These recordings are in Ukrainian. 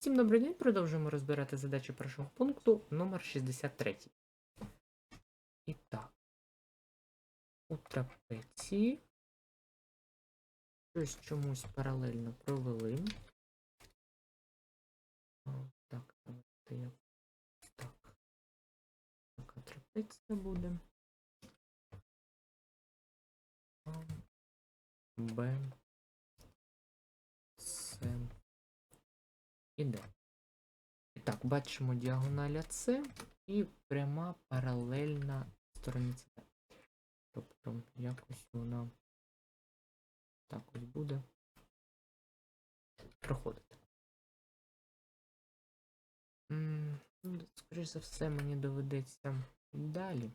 Всім добрий день. Продовжуємо розбирати задачу першого пункту номер 63. І так. У трапеції щось чомусь паралельно провели. Так, давайте я так. Така трапеція буде. Б. І Д. І так, бачимо діагональ АС і пряма паралельна стороні СД. Тобто якось вона так ось буде проходити. Ну, за все, мені доведеться далі.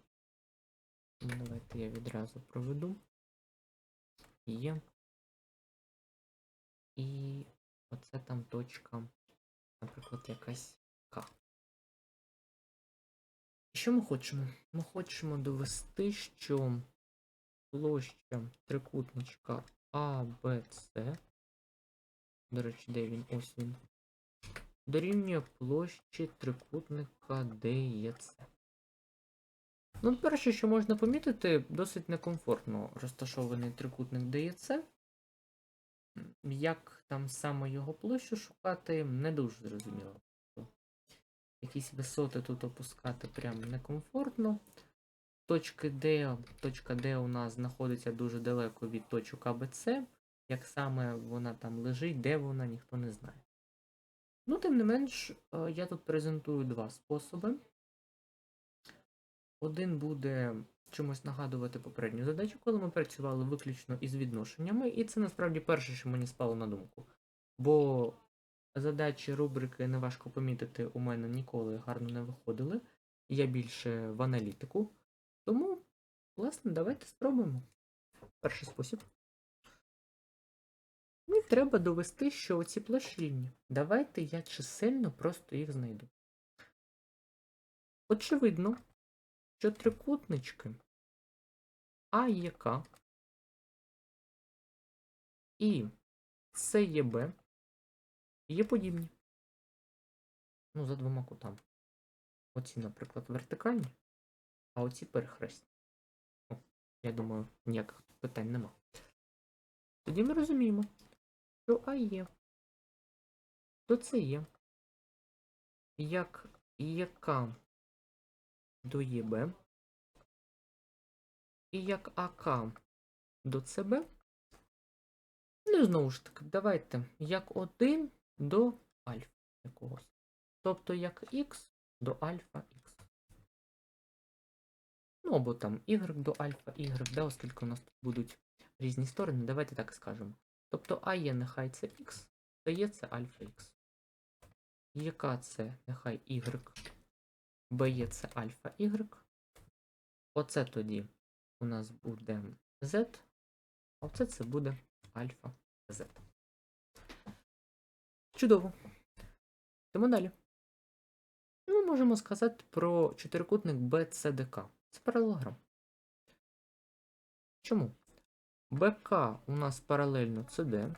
Давайте я відразу проведу. Є. І оце там точка наприклад, якась К. Що ми хочемо? Ми хочемо довести, що площа трикутничка ABC, до речі, де він? Ось він, дорівнює площі трикутника DEC. Ну, перше, що можна помітити, досить некомфортно розташований трикутник DEC. Як там саме його площу шукати, не дуже зрозуміло. Якісь висоти тут опускати прям некомфортно. Точки D, точка D у нас знаходиться дуже далеко від точок АБЦ. Як саме вона там лежить, де вона, ніхто не знає. Ну, тим не менш, е, я тут презентую два способи. Один буде чимось нагадувати попередню задачу, коли ми працювали виключно із відношеннями, і це насправді перше, що мені спало на думку. Бо задачі рубрики неважко помітити у мене ніколи гарно не виходили. Я більше в аналітику. Тому, власне, давайте спробуємо. Перший спосіб. Мені треба довести, що оці площі рівні. Давайте я чисельно просто їх знайду. Очевидно, що трикутнички АЄК і СЄБ є Б. Є подібні. Ну, за двома кутами. Оці, наприклад, вертикальні, а оці перехресні. О, я думаю, ніяких питань нема. Тоді ми розуміємо, що АЄ то це є як ЄК до ЄБ і як АК до ЦБ. Ну, і знову ж таки, давайте як 1 до альфа якогось. Тобто як Х до альфа Х. Ну, або там y до альфа y, да, оскільки у нас тут будуть різні сторони, давайте так скажемо. Тобто А є нехай це Х, то є це альфа Х. Яка це нехай y, Б є це альфа y. Оце тоді у нас буде Z, а оце це буде альфа Z. Чудово. Йдемо далі. Ми можемо сказати про чотирикутник BCDK. Це паралелограм. Чому? БК у нас паралельно CD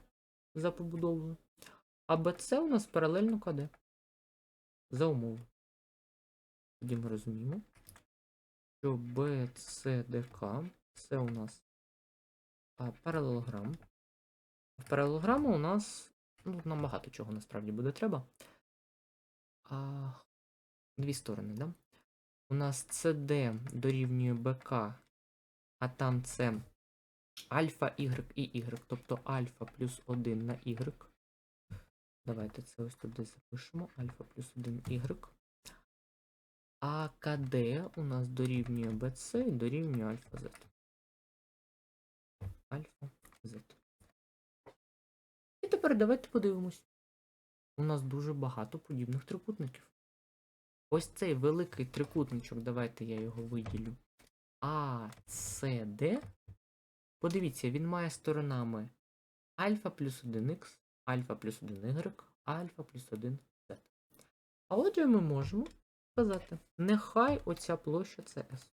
за побудовою, а БЦ у нас паралельно КД за умовою. Тоді ми розуміємо, що BCDK це у нас а, паралелограм. В паралелограму у нас ну, нам багато чого насправді буде треба. А, Дві сторони, да? У нас CD дорівнює БК, а там це альфа Y і Y, тобто альфа плюс 1 на Y. Давайте це ось туди запишемо. Альфа плюс 1 Y. А КД у нас дорівнює BC і дорівнює альфа Z. Альфа Z. І тепер давайте подивимось. У нас дуже багато подібних трикутників. Ось цей великий трикутничок, давайте я його виділю. А, С, Д. Подивіться, він має сторонами альфа плюс 1х, альфа плюс 1y, альфа плюс 1z. А отже ми можемо сказати, нехай оця площа це S.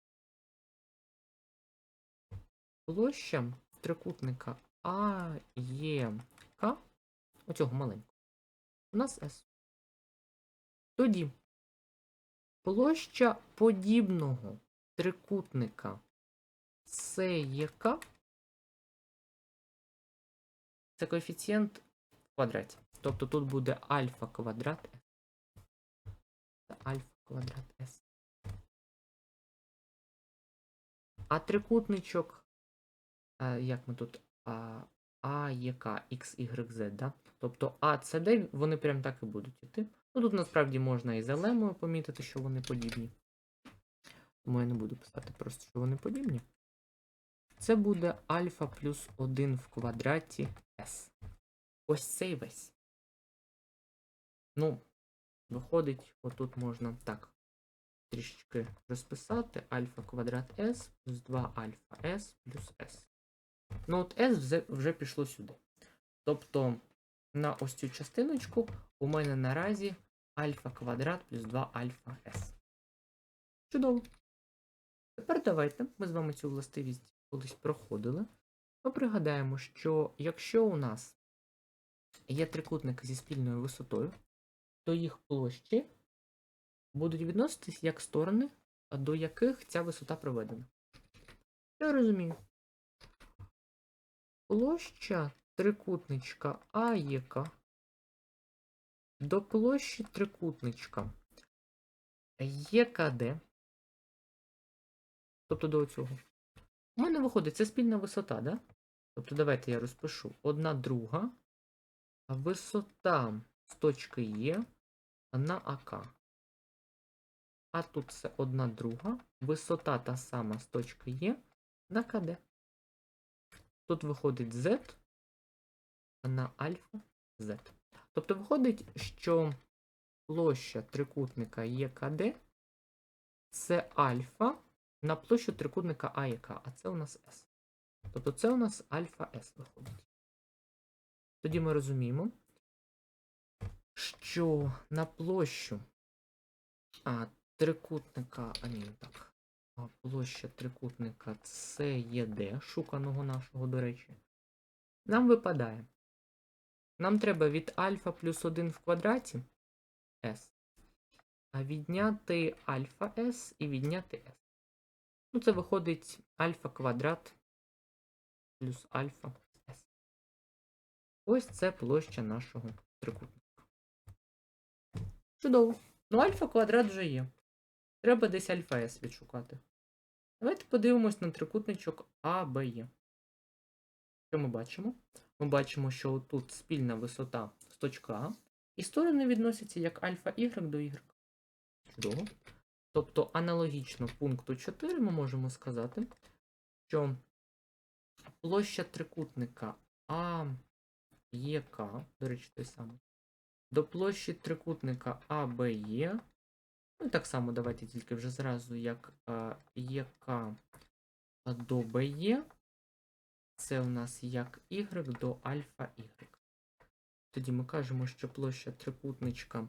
Площа трикутника АЄК, оцього маленького, у нас S. Тоді площа подібного трикутника СЕК це коефіцієнт в квадраті. Тобто тут буде альфа квадрат С. Це альфа квадрат С. А трикутничок, е, як ми тут, а, ЄК, X, Y, Z, да? Тобто А, С, Д, вони прям так і будуть іти. Ну тут насправді можна і за лемою помітити, що вони подібні. Тому я не буду писати просто, що вони подібні. Це буде альфа плюс 1 в квадраті С. Ось цей весь. Ну, виходить, отут можна так трішечки розписати. Альфа квадрат S плюс 2 альфа S плюс S. Ну от S вже, вже пішло сюди. Тобто на ось цю частиночку у мене наразі альфа квадрат плюс 2 альфа S. Чудово. Тепер давайте ми з вами цю властивість колись проходили. Ми пригадаємо, що якщо у нас є трикутники зі спільною висотою, то їх площі будуть відноситись як сторони, до яких ця висота проведена. Я розумію. Площа трикутничка АЄК до площі трикутничка ЄКД. Тобто до цього. У мене виходить, це спільна висота, да? Тобто давайте я розпишу. Одна друга. Висота з точки Є на АК. А тут це одна друга. Висота та сама з точки Є на КД. Тут виходить Z на альфа Z. Тобто виходить, що площа трикутника ЄКД це альфа на площу трикутника АЄК, а це у нас S. Тобто це у нас альфа S виходить. Тоді ми розуміємо, що на площу а, трикутника, а ні, так. А, площа трикутника CED, шуканого нашого, до речі, нам випадає. Нам треба від альфа плюс 1 в квадраті S, а відняти альфа S і відняти S. Ну, це виходить альфа квадрат плюс альфа S. Ось це площа нашого трикутника. Чудово. Ну, альфа квадрат вже є. Треба десь альфа S відшукати. Давайте подивимось на трикутничок АБЕ. Що ми бачимо? Ми бачимо, що тут спільна висота з точки А, і сторони відносяться як альфа Y до Y. Чудово. Тобто аналогічно пункту 4 ми можемо сказати, що площа трикутника АЄК, до речі, той самий, до площі трикутника АБЕ, ну так само давайте тільки вже зразу, як ЄК до БЕ, це у нас як Y до альфа Y. Тоді ми кажемо, що площа трикутничка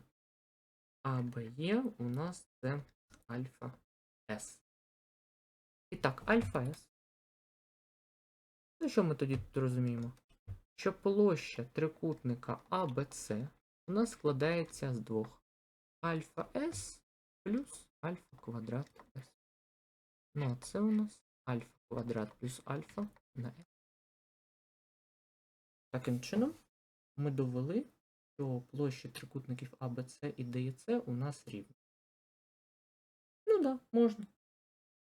АБЕ у нас це альфа С. І так, альфа С. Ну, що ми тоді тут розуміємо? Що площа трикутника АБЦ у нас складається з двох альфа С плюс альфа квадрат С. Ну, а це у нас альфа квадрат плюс альфа на С. Таким чином, ми довели, що площі трикутників АБЦ і ДІЦ у нас рівні. Ну так, да, можна.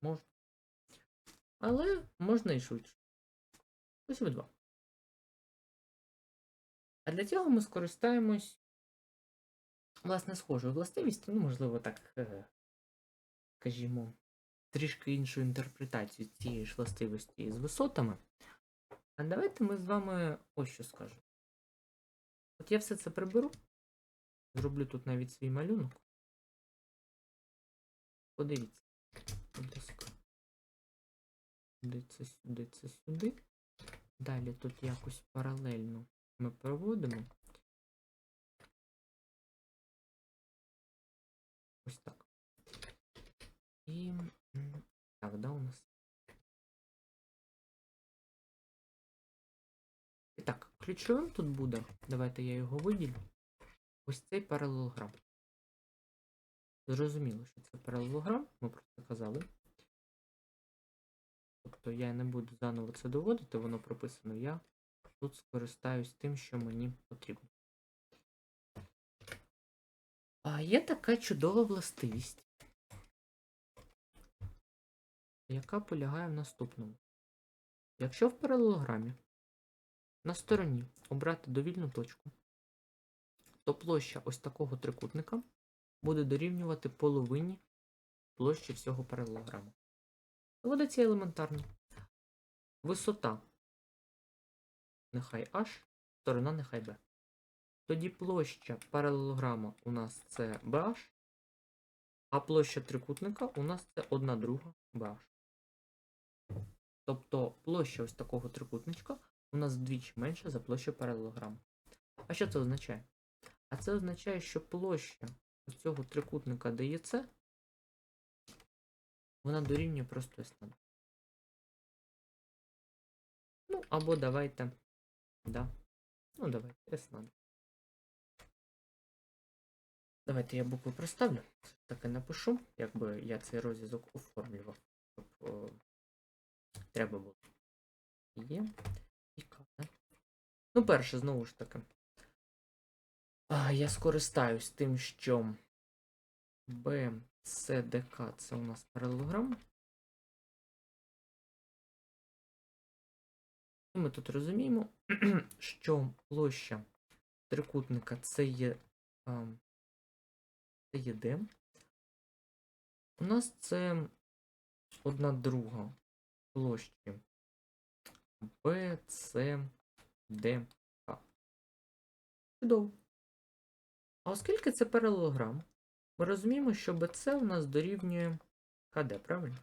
Можна. Але можна і швидше. Ось ви два. А для цього ми скористаємось, власне, схожою властивістю, ну, можливо, так, е, скажімо, трішки іншу інтерпретацію цієї ж властивості з висотами. А давайте ми з вами ось що скажемо. От я все це приберу. Зроблю тут навіть свій малюнок. Подивіться. Сюди це сюди, це сюди. Далі тут якось паралельно ми проводимо. І так, да, у нас. І так, ключовим тут буде, давайте я його виділю. Ось цей паралелограм. Зрозуміло, що це паралелограм, ми про це казали. Тобто я не буду заново це доводити, воно прописано. Я тут скористаюсь тим, що мені потрібно. А є така чудова властивість, яка полягає в наступному. Якщо в паралелограмі на стороні обрати довільну точку, то площа ось такого трикутника буде дорівнювати половині площі всього паралелограму. Доводиться елементарно. Висота нехай h, сторона нехай b. Тоді площа паралелограма у нас це BH, а площа трикутника у нас це 1 друга BH. Тобто площа ось такого трикутничка у нас вдвічі менша за площу паралелограму. А що це означає? А це означає, що площа ось цього трикутника ДЕЦ, вона дорівнює просто S на 2. Ну, або давайте. Да. Ну, давайте S на 2. Давайте я букву проставлю. Так і напишу, якби я цей розв'язок оформлював, щоб о, треба було. Є. І К. Ну, перше, знову ж таки. Я скористаюсь тим, що K це у нас паралелограм. І ми тут розуміємо, що площа трикутника це є, це є D. У нас це одна друга площі B, C, D, K. Чудово. А оскільки це паралелограм, ми розуміємо, що BC у нас дорівнює КД, правильно?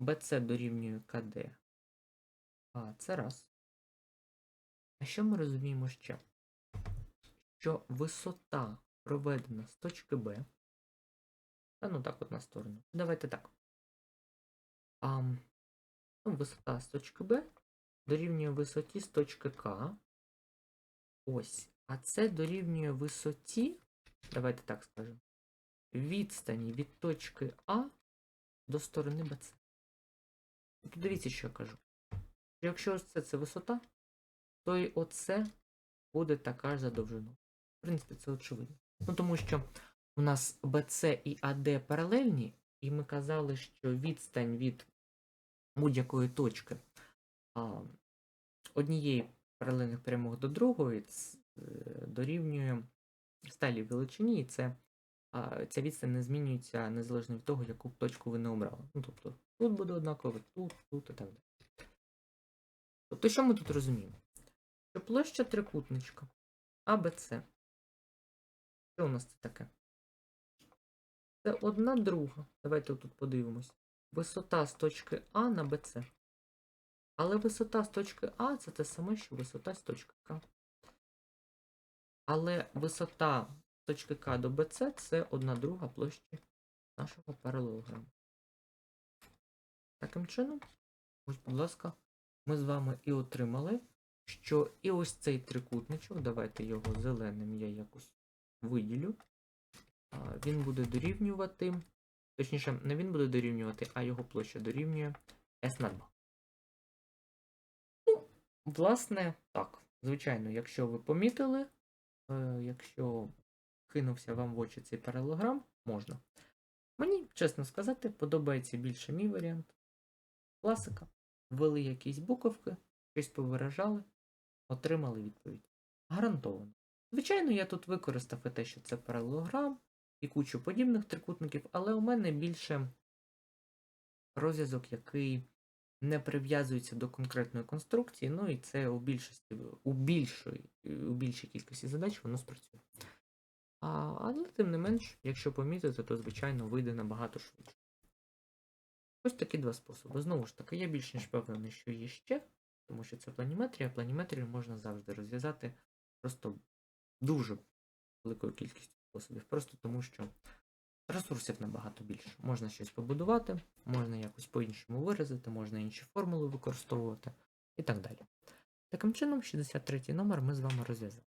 BC дорівнює КД. А, це раз. А що ми розуміємо ще? Що висота проведена з точки Б. Та ну так от на сторону. Давайте так. А, ну, висота з точки Б дорівнює висоті з точки К. Ось. А це дорівнює висоті, давайте так скажемо, відстані від точки А до сторони БЦ. Тобто дивіться, що я кажу. Якщо це, це висота, то і оце буде така ж за довжину. В принципі, це очевидно. Ну тому що у нас BC і AD паралельні, і ми казали, що відстань від будь-якої точки а, однієї паралельних прямих до другої е, дорівнює сталій величині, і це, а, ця відстань не змінюється незалежно від того, яку точку ви не обрали. Ну, тобто, тут буде однаково, тут, тут і так далі. Тобто, що ми тут розуміємо? Що площа трикутничка АБЦ. Що у нас це таке? Це одна друга. Давайте тут подивимось. Висота з точки А на БЦ. Але висота з точки А це те саме, що висота з точки К. Але висота з точки К до БЦ це одна друга площі нашого паралелограму. Таким чином, ось, будь ласка, ми з вами і отримали, що і ось цей трикутничок, давайте його зеленим я якось виділю. Він буде дорівнювати, точніше, не він буде дорівнювати, а його площа дорівнює S на 2. Ну, власне, так. Звичайно, якщо ви помітили, е, якщо кинувся вам в очі цей паралелограм, можна. Мені, чесно сказати, подобається більше мій варіант. Класика. Ввели якісь буковки, щось повиражали, отримали відповідь. Гарантовано. Звичайно, я тут використав і те, що це паралелограм, і кучу подібних трикутників, але у мене більше розв'язок, який не прив'язується до конкретної конструкції, ну і це у більшості, у більшої, у більшій кількості задач воно спрацює. А, але тим не менш, якщо помітити, то звичайно вийде набагато швидше. Ось такі два способи. Знову ж таки, я більш ніж впевнений, що є ще, тому що це планіметрія. Планіметрію можна завжди розв'язати просто дуже великою кількістю способів. Просто тому, що ресурсів набагато більше. Можна щось побудувати, можна якось по-іншому виразити, можна інші формули використовувати і так далі. Таким чином, 63 номер ми з вами розв'язали.